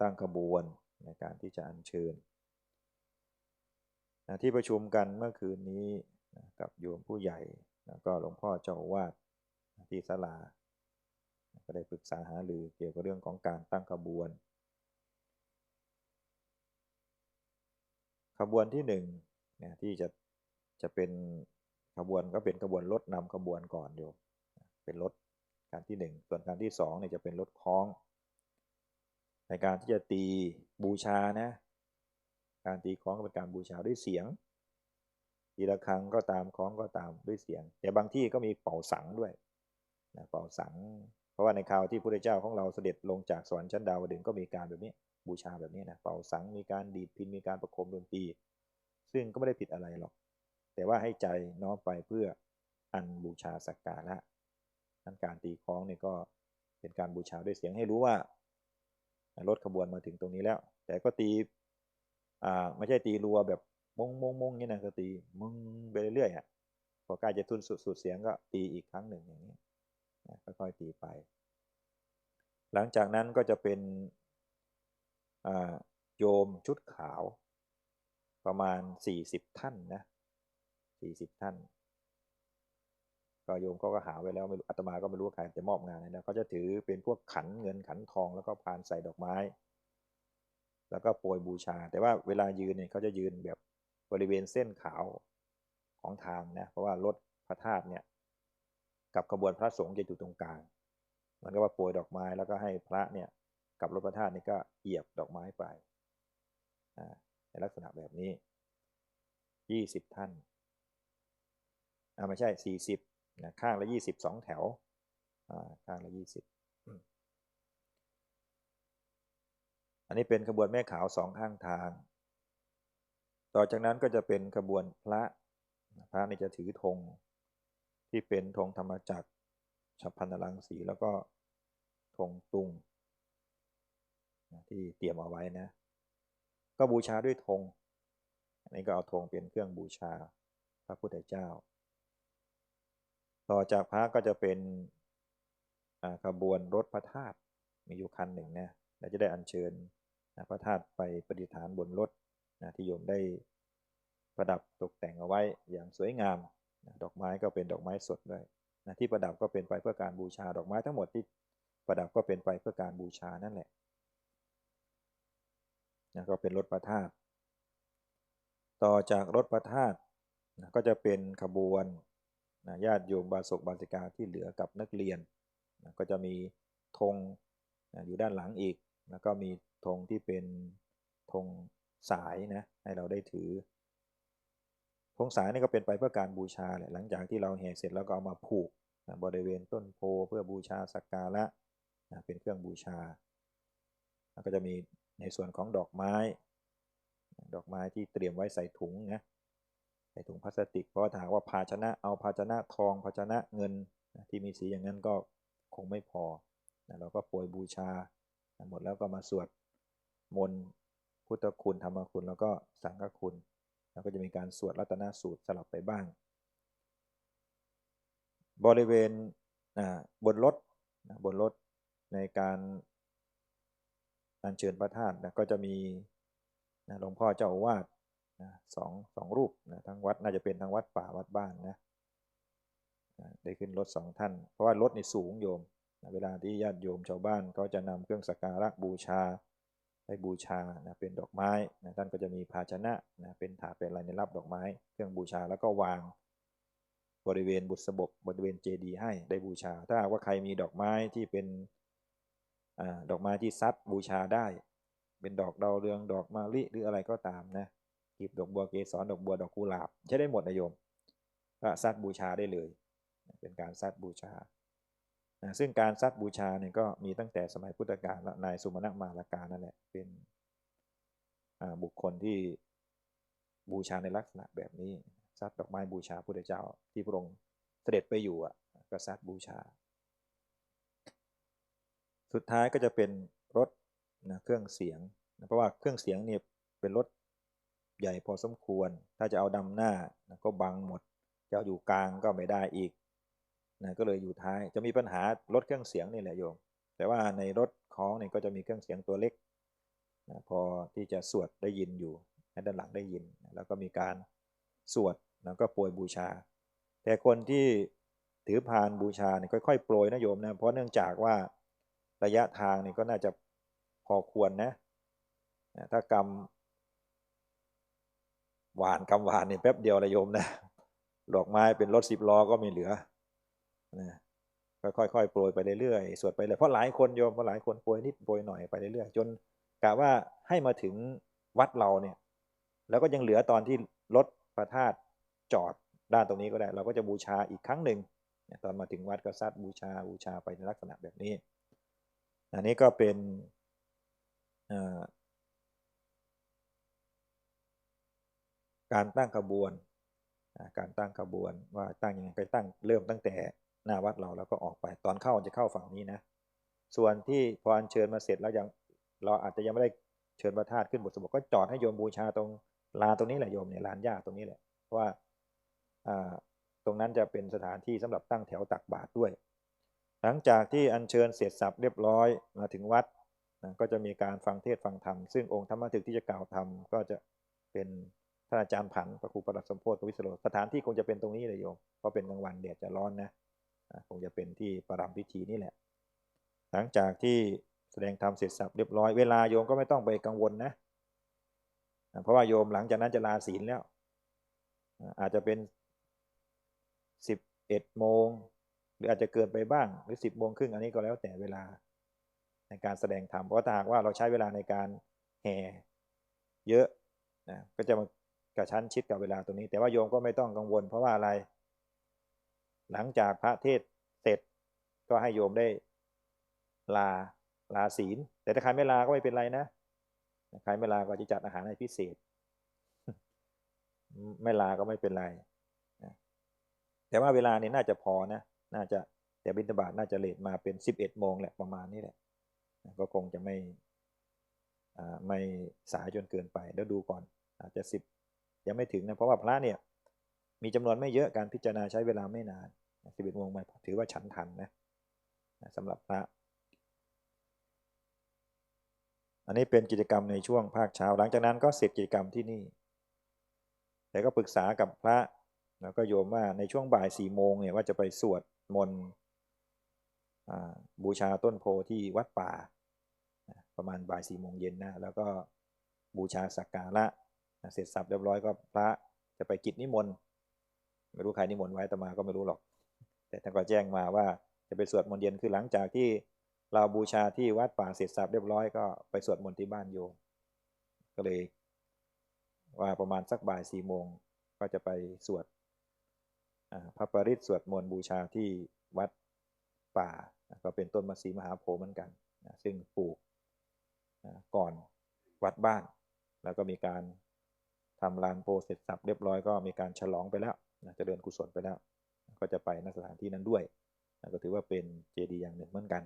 ตั้งขบวนในการที่จะอัญเชิญนะที่ประชุมกันเมื่อคืนนี้นะกับโยมผู้ใหญ่แล้วก็หลวงพ่อเจ้าวาดที่ศาลา ก็ได้ปรึกษาหารือเกี่ยวกับเรื่องของการตั้งขบวน ขบวนที่หนึ่งเนี่ยที่จะจะเป็นขบวนก็เป็นขบวนรถนำขบวนก่อนโยมเป็นรถการที่หนึ่งส่วนการที่สองเนี่ยจะเป็นรถคล้อง ในการที่จะตีบูชานะ การตีคล้องเป็นการบูชาด้วยเสียง ทีละครั้งก็ตามคล้องก็ตามด้วยเสียง แต่บางที่ก็มีเป่าสังด้วยนะเป่าสัง เพราะว่าในคราวที่พระเจ้าของเราเสด็จลงจากสวรรค์ชั้นดาวดึงก็มีการแบบนี้บูชาแบบนี้นะเป่าสังมีการดีดพินมีการประโคมดนตรีซึ่งก็ไม่ได้ผิดอะไรหรอก แต่ว่าให้ใจน้อมไปเพื่ออันบูชาสักการะนั้นการตีคล้องเนี่ยก็เป็นการบูชาด้วยเสียงให้รู้ว่า รถขบวนมาถึงตรงนี้แล้ว แต่ก็ตีอ่าไม่ใช่ตีรัวแบบมงมงมงนี่นะก็ตีมึงไปเรื่อยๆอะพอใกล้จะทุนสุดสุดเสียงก็ตีอีกครั้งหนึ่งอย่างนี้ค่อยๆตีไป หลังจากนั้นก็จะเป็นโยมชุดขาว ประมาณสี่สิบท่านนะสี่สิบท่าน ก็โยมเขาก็หาไว้แล้วไม่รู้อาตมาก็ไม่รู้ใครจะมอบงานนะเขาจะถือเป็นพวกขันเงินขันทองแล้วก็พานใส่ดอกไม้ แล้วก็โปรยบูชา แต่ว่าเวลายืนเนี่ยเขาจะยืนแบบบริเวณเส้นขาวของทางนะเพราะว่ารถพระธาตุเนี่ยกับขบวนพระสงฆ์จะอยู่ตรงกลางมันก็ว่าโปรยดอกไม้แล้วก็ให้พระเนี่ยกับรถพระธาตุนี่ก็เหยียบดอกไม้ไปในลักษณะแบบนี้ยี่สิบท่านอ่าไม่ใช่สี่สิบ นะข้างละยี่สิบสองแถวข้างละยี่สิบอันนี้เป็นขบวนแม่ขาวสองข้างทาง ต่อจากนั้นก็จะเป็นขบวนพระ พระนี่จะถือธงที่เป็นธงธรรมจักรฉับพันลังสีแล้วก็ธงตุงที่เตรียมเอาไว้นะ ก็บูชาด้วยธงอันนี้ก็เอาธงเป็นเครื่องบูชาพระพุทธเจ้า ต่อจากพระก็จะเป็นขบวนรถพระธาตุมีอยู่คันหนึ่งนะเราจะได้อัญเชิญพระธาตุไปประดิษฐานบนรถนะที่โยมได้ประดับตกแต่งเอาไว้อย่างสวยงามนะดอกไม้ก็เป็นดอกไม้สดด้วยนะที่ประดับก็เป็นไปเพื่อการบูชาดอกไม้ทั้งหมดที่ประดับก็เป็นไปเพื่อการบูชานั่นแหละนะก็เป็นรถพระธาตุต่อจากรถพระธาตุนะก็จะเป็นขบวน นะญาติโยมบาศกบาสิกาที่เหลือกับนักเรียนนะก็จะมีธงนะอยู่ด้านหลังอีก แล้วก็มีธงที่เป็นธงสายนะให้เราได้ถือธงสายนี่ก็เป็นไปเพื่อการบูชาแหละหลังจากที่เราแห่เสร็จแล้วก็เอามาผูกนะบริเวณต้นโพเพื่อบูชาสักการะนะเป็นเครื่องบูชาแล้วก็จะมีในส่วนของดอกไม้ ดอกไม้ที่เตรียมไว้ใส่ถุงนะ ถุงพลาสติก เพราะถ้าว่าภาชนะเอาภาชนะทอง ภาชนะเงินที่มีสีอย่างนั้นก็คงไม่พอเราก็โปรยบูชาหมดแล้วก็มาสวดมนต์พุทธคุณธรรมคุณแล้วก็สังฆคุณแล้วก็จะมีการสวดรัตนสูตรสลับไปบ้าง บริเวณบนรถบนรถในการอัญเชิญพระธาตุนะก็จะมีหลวงพ่อเจ้าอาวาส นะสองสองรูปนะทั้งวัดน่าจะเป็นทั้งวัดป่าวัดบ้านนะนะได้ขึ้นรถสองท่าน เพราะว่ารถนี่สูงโยมนะเวลาที่ญาติโยมชาวบ้านก็จะนำเครื่องสักการะบูชาไปบูชานะเป็นดอกไม้นะท่านก็จะมีภาชนะนะเป็นถาดเป็นอะไรในรับดอกไม้ เครื่องบูชาแล้วก็วางบริเวณบุษบกบริเวณเจดีย์ให้ได้บูชา ถ้าว่าใครมีดอกไม้ที่เป็นดอกไม้ที่ซัดบูชาได้ เป็นดอกดาวเรืองดอกมะลิหรืออะไรก็ตามนะ กีบดอกบัวเกสรดอกบัวดอกกุหลาบใช้ได้หมดนะโยมก็ซัดบูชาได้เลย เป็นการซัดบูชานะซึ่งการซัดบูชาเนี่ยก็มีตั้งแต่สมัยพุทธกาลนายสุมาณมาลาการนั่นแหละเป็นบุคคลที่บูชาในลักษณะแบบนี้ซัดดอกไม้บูชาพุทธเจ้าที่พระองค์เสด็จไปอยู่อะก็ซัดบูชา สุดท้ายก็จะเป็นรถนะเครื่องเสียงนะเพราะว่าเครื่องเสียงเนี่ยเป็นรถ ใหญ่พอสมควร ถ้าจะเอาดำหน้านะก็บังหมด จะเอาอยู่กลางก็ไม่ได้อีกนะก็เลยอยู่ท้าย จะมีปัญหารถเครื่องเสียงนี่แหละโยม แต่ว่าในรถของเนี่ยก็จะมีเครื่องเสียงตัวเล็กนะพอที่จะสวดได้ยินอยู่ให้ด้านหลังได้ยิน แล้วก็มีการสวดแล้วก็โปรยบูชา แต่คนที่ถือพานบูชาเนี่ยค่อยๆโปรยนะโยมนะ เพราะเนื่องจากว่าระยะทางนี่ก็น่าจะพอควรนะ ถ้ากำ หวานกำหวานนี่แป๊บเดียวระโยมนะดอกไม้เป็นรถสิบล้อก็ม่เหลือนะค่อยๆโปรยไปเรื่อยๆสวดไปเลยเพราะหลายคนโยมเพราะหลายคนโปรยนิดโปรยหน่อยไปเรื่อยๆจนกะว่าให้มาถึงวัดเราเนี่ย แล้วก็ยังเหลือตอนที่รถพระธาตุจอดด้านตรงนี้ก็ได้ เราก็จะบูชาอีกครั้งหนึ่งตอนมาถึงวัดก็ซัดบูชาบูชาไปในลักษณะแบบนี้ อันนี้ก็เป็น การตั้งขบวนการตั้งขบวนว่าตั้งยังไงไปตั้งเริ่มตั้งแต่หน้าวัดเราแล้วก็ออกไปตอนเข้าจะเข้าฝั่งนี้นะ ส่วนที่พออัญเชิญมาเสร็จแล้วยังเราอาจจะยังไม่ได้เชิญพระธาตุขึ้นบทสวดก็จอดให้โยมบูชาตรงลานตรงนี้แหละโยมเนี่ยลานหญ้าตรงนี้แหละเพราะว่าตรงนั้นจะเป็นสถานที่สำหรับตั้งแถวตักบาตรด้วย หลังจากที่อัญเชิญเสร็จสับเรียบร้อยมาถึงวัดนะก็จะมีการฟังเทศฟังธรรมซึ่งองค์ธรรมถึกที่จะกล่าวธรรมก็จะเป็น ท่านอาจารย์ผันพระครูประหลัดสมโพธิวิสโรสถานที่คงจะเป็นตรงนี้เลยโยมเพราะเป็นกลางวันแดดจะร้อนนะคงจะเป็นที่ประรำพิธีนี่แหละ หลังจากที่แสดงธรรมเสร็จสับเรียบร้อยเวลาโยมก็ไม่ต้องไปกังวลนะ เพราะว่าโยมหลังจากนั้นจะลาศีลแล้ว อาจจะเป็นสิบเอ็ดโมงหรืออาจจะเกินไปบ้างหรือสิบโมงครึ่งอันนี้ก็แล้วแต่เวลาในการแสดงธรรมเพราะถ้าหากว่าเราใช้เวลาในการแห่เยอะนะก็จะมา กระชั้นชิดกับเวลาตรงนี้ แต่ว่าโยมก็ไม่ต้องกังวล เพราะว่าอะไร หลังจากพระเทศเสร็จก็ให้โยมได้ลาลาศีล แต่ถ้าใครไม่ลาก็ไม่เป็นไรนะใครไม่ลาก็จะจัดอาหารให้พิเศษ ไม่ลาก็ไม่เป็นไรแต่ว่าเวลานี้น่าจะพอนะน่าจะแต่บิณฑบาตน่าจะเลทมาเป็นสิบเอ็ดโมงแหละประมาณนี้แหละก็คงจะไม่ไม่สายจนเกินไปแล้วดูก่อน อาจจะสิบ ยังไม่ถึงนะเพราะว่าพระเนี่ยมีจำนวนไม่เยอะการพิจารณาใช้เวลาไม่นานสิบเอ็ดโมงมาถือว่าฉันทันนะสำหรับพระ อันนี้เป็นกิจกรรมในช่วงภาคเช้า หลังจากนั้นก็เสร็จกิจกรรมที่นี่ แต่ก็ปรึกษากับพระ แล้วก็โยมว่าในช่วงบ่ายสี่โมงเนี่ยว่าจะไปสวดมนต์บูชาต้นโพที่วัดป่า ประมาณบ่ายสี่โมงเย็นนะแล้วก็บูชาสักการะ เสร็จสับเรียบร้อยก็พระจะไปกิจนิมนต์ไม่รู้ใครนิมนต์ไว้แต่มาก็ไม่รู้หรอก แต่ท่านก็แจ้งมาว่าจะไปสวดมนต์เย็นคือหลังจากที่เราบูชาที่วัดป่าเสร็จสับเรียบร้อยก็ไปสวดมนต์ที่บ้านโยมก็เลย ว่าประมาณสักบ่ายสี่โมงก็จะไปสวดพระปริศสวดมนต์บูชาที่วัดป่า ก็เป็นต้นมสีมหาโพธิ์เหมือนกัน ซึ่งปลูกก่อนวัดบ้าน แล้วก็มีการ ทำลานโพเสร็จสับเรียบร้อยก็มีการฉลองไปแล้วนะจะเดินกุศลไปแล้ว ก็จะไปณสถานที่นั้นด้วยนะก็ถือว่าเป็นเจดีย์อย่างหนึ่งเหมือนกัน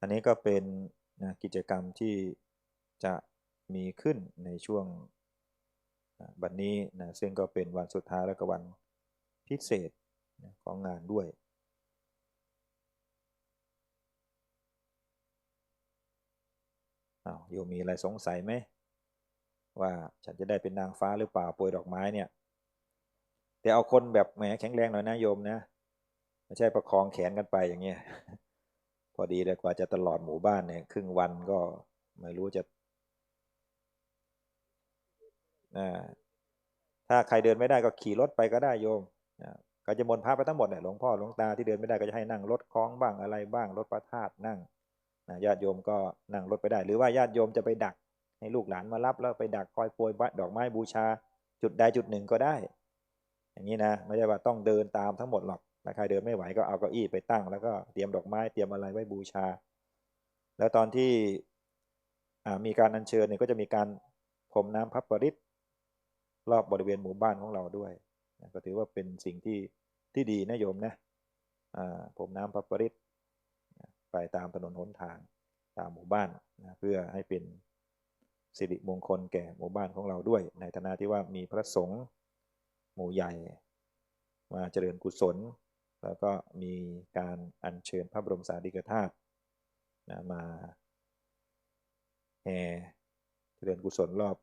อันนี้ก็เป็นนะกิจกรรมที่จะมีขึ้นในช่วงวันนี้นะซึ่งก็เป็นวันสุดท้ายและก็วันพิเศษของงานด้วย อ้าวโยมีอะไรสงสัยไหม ว่าฉันจะได้เป็นนางฟ้าหรือเปล่าป่วยดอกไม้เนี่ย แต่เอาคนแบบแหมแข็งแรงหน่อยนะโยมนะไม่ใช่ประคองแขนกันไปอย่างเงี้ยพอดีเลยกว่าจะตลอดหมู่บ้านเนี่ยครึ่งวันก็ไม่รู้จะถ้าใครเดินไม่ได้ก็ขี่รถไปก็ได้โยมก็จะมนพาไปทั้งหมดเนี่ยหลวงพ่อหลวงตาที่เดินไม่ได้ก็จะให้นั่งรถคล้องบ้างอะไรบ้างรถประทาตนั่งญาติโยมก็นั่งรถไปได้ หรือว่าญาติโยมจะไปดัก ให้ลูกหลานมารับแล้วไปดักคอยโปรยดอกไม้บูชา จุดใดจุดหนึ่งก็ได้ อย่างนี้นะไม่ใช่ว่าต้องเดินตามทั้งหมดหรอกถ้าใครเดินไม่ไหวก็เอาเก้าอี้ไปตั้ง แล้วก็เตรียมดอกไม้เตรียมอะไรไว้บูชา แล้วตอนที่มีการอัญเชิญเนี่ยก็จะมีการพรมน้ำพระปริศรอบบริเวณหมู่บ้านของเราด้วยก็ถือว่าเป็นสิ่งที่ที่ดีนะโยมนะพรมน้ำพระปริศไปตามถนนหนทางตามหมู่บ้านนะเพื่อให้เป็น สิริมงคลแก่หมู่บ้านของเราด้วย ในฐานะที่ว่ามีพระสงฆ์หมู่ใหญ่ มาเจริญกุศล แล้วก็มีการอัญเชิญพระบรมสารีริกธาตุนะมาแห่เจริญกุศลรอบ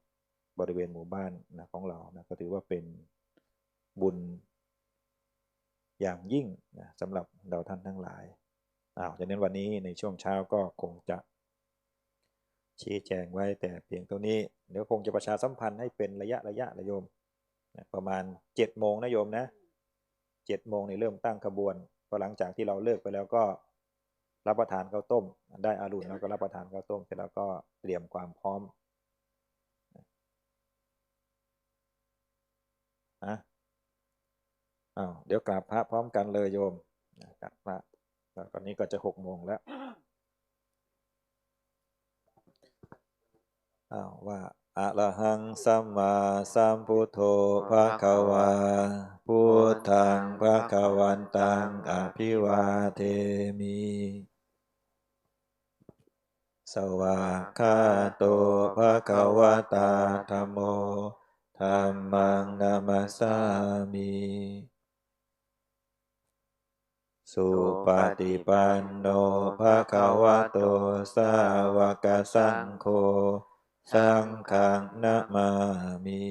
บริเวณหมู่บ้านนะของเรานะก็ถือว่าเป็นบุญอย่างยิ่งนะสำหรับเราท่านทั้งหลายอ้าวดังนั้นวันนี้ในช่วงเช้าก็คงจะ ชี้แจงไว้แต่เพียงเท่านี้ เดี๋ยวคงจะประชาสัมพันธ์ให้เป็นระยะระยะนะโยมนะประมาณเจ็ดโมงนะโยมนะเจ็ดโมงในเริ่มตั้งขบวนพอหลังจากที่เราเลิกไปแล้วก็รับประทานข้าวต้ม ได้อารุณแล้วก็รับประทานข้าวต้มเสร็จแล้วก็เตรียมความพร้อมนะอ้าวเดี๋ยวกราบพระพร้อมกันเลยโยมนะกราบพระแล้วตอนนี้ก็จะหกโมงแล้ว อ้าวว่าอะระหังสัมมาสัมพุทโธภะคะวาพุทธังภะคะวันตังอภิวาเทมิ สวากขาโตภะคะวะตาธัมโมธัมมังนามัสสามิสุปฏิปันโนภะคะวะโตสาวกสังโฆ สังฆังนะมามิ